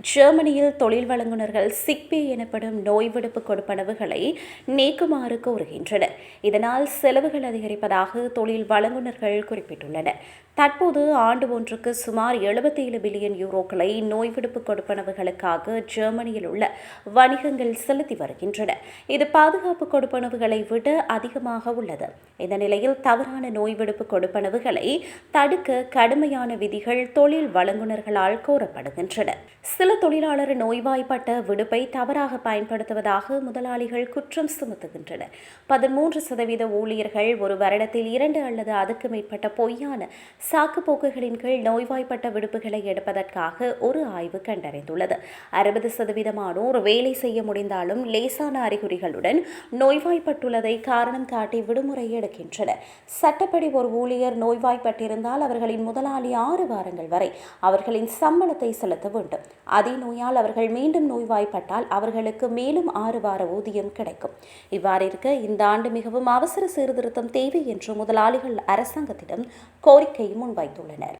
ஜெர்மனியில் தொழில் வழங்குனர்கள் சிக்பே எனப்படும் நோய் விடுப்பு கொடுப்பனவுகளை நீக்குமாறு கோருகின்றனர். இதனால் செலவுகள் அதிகரிப்பதாக தொழில் வழங்குனர்கள் குறிப்பிட்டுள்ளனர். தற்போது ஆண்டு ஒன்றுக்கு சுமார் எழுபத்தி ஏழு பில்லியன் யூரோக்களை நோய் விடுப்பு கொடுப்பனவுகளுக்காக ஜெர்மனியில் உள்ள வணிகங்கள் செலுத்தி வருகின்றன. இது பாதுகாப்பு கொடுப்பனவுகளை விட அதிகமாக உள்ளது. இந்த நிலையில் தவறான நோய் விடுப்பு கொடுப்பனவுகளை தடுக்க கடுமையான விதிகள் தொழில் வழங்குனர்களால் கோரப்படுகின்றன. சில தொழிலாளர் நோய்வாய்ப்பட்ட விடுப்பை தவறாக பயன்படுத்துவதாக முதலாளிகள் குற்றம் சுமத்துகின்றனர். பதிமூன்று சதவீத ஊழியர்கள் ஒரு வருடத்தில் இரண்டு அல்லது அதுக்கு மேற்பட்ட பொய்யான சாக்குப்போக்குகளின் கீழ் நோய்வாய்ப்பட்ட விடுப்புகளை எடுப்பதற்காக ஒரு ஆய்வு கண்டறிந்துள்ளது. அறுபது சதவீதமானோர் வேலை செய்ய முடிந்தாலும் லேசான அறிகுறிகளுடன் நோய்வாய்ப்பட்டுள்ளதை காரணம் காட்டி விடுமுறை எடுக்கின்றனர். சட்டப்படி ஒரு ஊழியர் நோய்வாய்ப்பட்டிருந்தால் அவர்களின் முதலாளி ஆறு வாரங்கள் வரை அவர்களின் சம்பளத்தை செலுத்த வேண்டும். அதே நோயால் அவர்கள் மீண்டும் நோய்வாய்ப்பட்டால் அவர்களுக்கு மேலும் ஆறு வார ஊதியம் கிடைக்கும். இவ்வாறு இருக்க இந்த ஆண்டு மிகவும் அவசர சீர்திருத்தம் தேவை என்று முதலாளிகள் அரசாங்கத்திடம் கோரிக்கையும் முன்வைத்துள்ளனர்.